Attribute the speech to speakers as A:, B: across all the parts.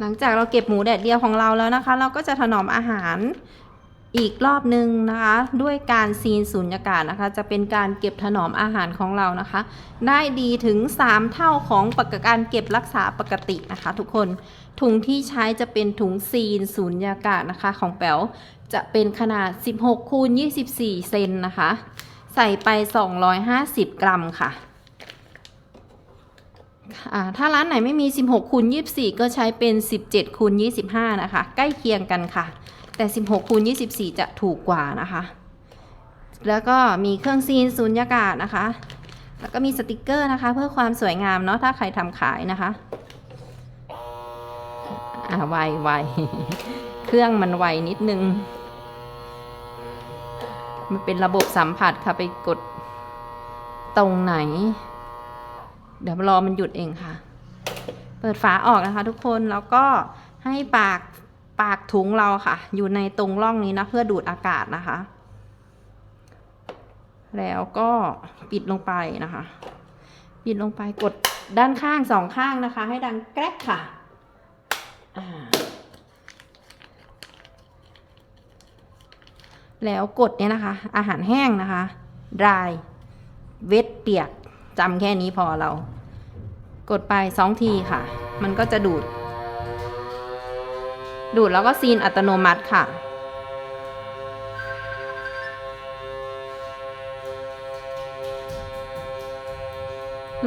A: หลังจากเราเก็บหมูแดดเดียวของเราแล้วนะคะ เราก็จะถนอมอาหารอีกรอบหนึ่งนะคะ ด้วยการซีนสูญญากาศนะคะ จะเป็นการเก็บถนอมอาหารของเรานะคะ ได้ดีถึง 3 เท่าของปกการเก็บรักษาปกตินะคะ ทุกคนถุงที่ใช้จะเป็นถุงซีนสูญญากาศนะคะ ของแป๋วจะเป็นขนาด 16คูณ24 เซนนะคะ ใส่ไป 250 กรัมค่ะ ถ้าร้านไหนไม่มี 16คูณ24 ก็ใช้เป็น 17คูณ25 นะคะ ใกล้เคียงกันค่ะ แต่ 16คูณ24 จะถูกกว่านะคะ แล้วก็มีเครื่องซีนสูญญากาศนะคะ แล้วก็มีสติกเกอร์นะคะ เพื่อความสวยงามเนาะถ้าใครทำขายนะคะอ่าไวไวเครื่องมันไวนิดนึง มันเป็นระบบสัมผัสค่ะไปกดตรงไหน เดี๋ยวรอมันหยุดเองค่ะ เปิดฝาออกนะคะ ทุกคนแล้วก็ให้ปากปากถุงเราค่ะ อยู่ในตรงร่องนี้นะ เพื่อดูดอากาศนะคะ แล้วก็ปิดลงไปนะคะ ปิดลงไปกดด้านข้างสองข้างนะคะ ให้ดังแกรกค่ะแล้วกดเนี่ยนะคะ อาหารแห้งนะคะ dry เวทเปียก จำแค่นี้พอเรา กดไปสองทีค่ะ มันก็จะดูด ดูดแล้วก็ซีนอัตโนมัติค่ะ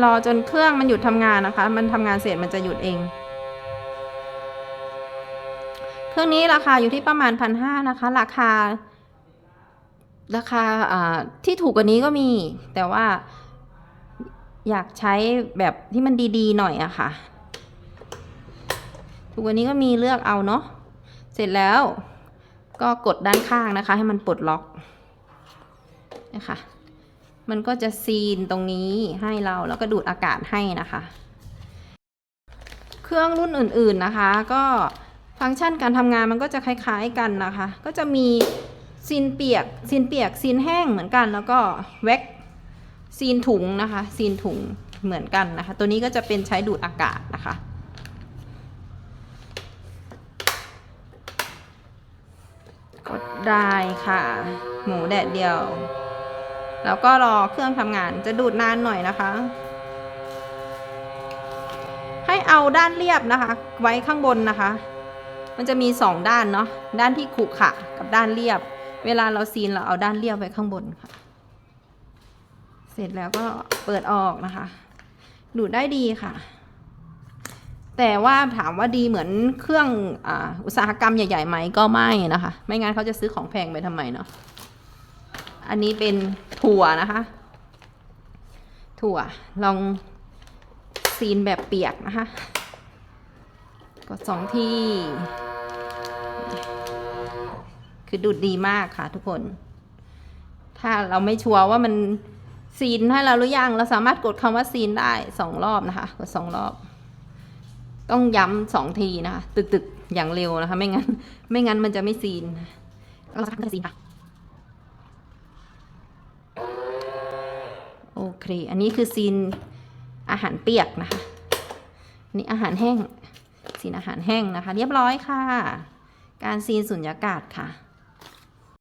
A: รอจนเครื่องมันหยุดทำงานนะคะ มันทำงานเสร็จมันจะหยุดเอง เครื่องนี้ราคาอยู่ที่ประมาณพันห้านะคะ ราคา ราคาอ่าที่ถูกกว่านี้ก็มี แต่ว่า อยากใช้แบบที่มันดีๆหน่อยอะค่ะถูกกว่านี้ก็มีเลือกเอาเนาะ เสร็จแล้วก็กดด้านข้างนะคะ ให้มันปลดล็อกนะคะ มันก็จะซีนตรงนี้ให้เราแล้วก็ดูดอากาศให้นะคะ เครื่องรุ่นอื่นๆนะคะ ก็ฟังก์ชันการทำงานมันก็จะคล้ายๆกันนะคะ ก็จะมีซีนเปียกซีนเปียกซีนแห้งเหมือนกันแล้วก็แว็ก ซีนถุงนะคะซีนถุงเหมือนกันนะคะ ตัวนี้ก็จะเป็นใช้ดูดอากาศนะคะกดได้ค่ะ หมูแดดเดียว แล้วก็รอเครื่องทำงานจะดูดนานหน่อยนะคะ ให้เอาด้านเรียบนะคะ ไว้ข้างบนนะคะ มันจะมีสองด้านเนาะด้านที่ขรุขระกับด้านเรียบ เวลาเราซีนเราเอาด้านเรียบไว้ข้างบนค่ะ เสร็จแล้วก็เปิดออกนะคะ ดูดได้ดีค่ะ แต่ว่าถามว่าดีเหมือนเครื่องออุตสาหกรรมใหญ่ๆไหมก็ไม่นะคะ ไม่งั้นเขาจะซื้อของแพงไปทำไมเนาะอันนี้เป็นถั่วนะคะ ถั่วลองซีนแบบเปียกนะคะกดสองที่ คือดูดดีมากค่ะทุกคน ถ้าเราไม่ชัวร์ว่ามัน ซีนให้เราหรือยัง เราสามารถกดคำว่าซีนได้สองรอบนะคะ กดสองรอบ ต้องย้ำสองทีนะคะตึกๆอย่างเร็วนะคะ ไม่งั้น ไม่งั้นมันจะไม่ซีน เราจะทำซีนค่ะโอเค อันนี้คือซีนอาหารเปียกนะคะนนี่อาหารแห้ง ซีนอาหารแห้งนะคะ เรียบร้อยค่ะ การซีนสุญญากาศค่ะ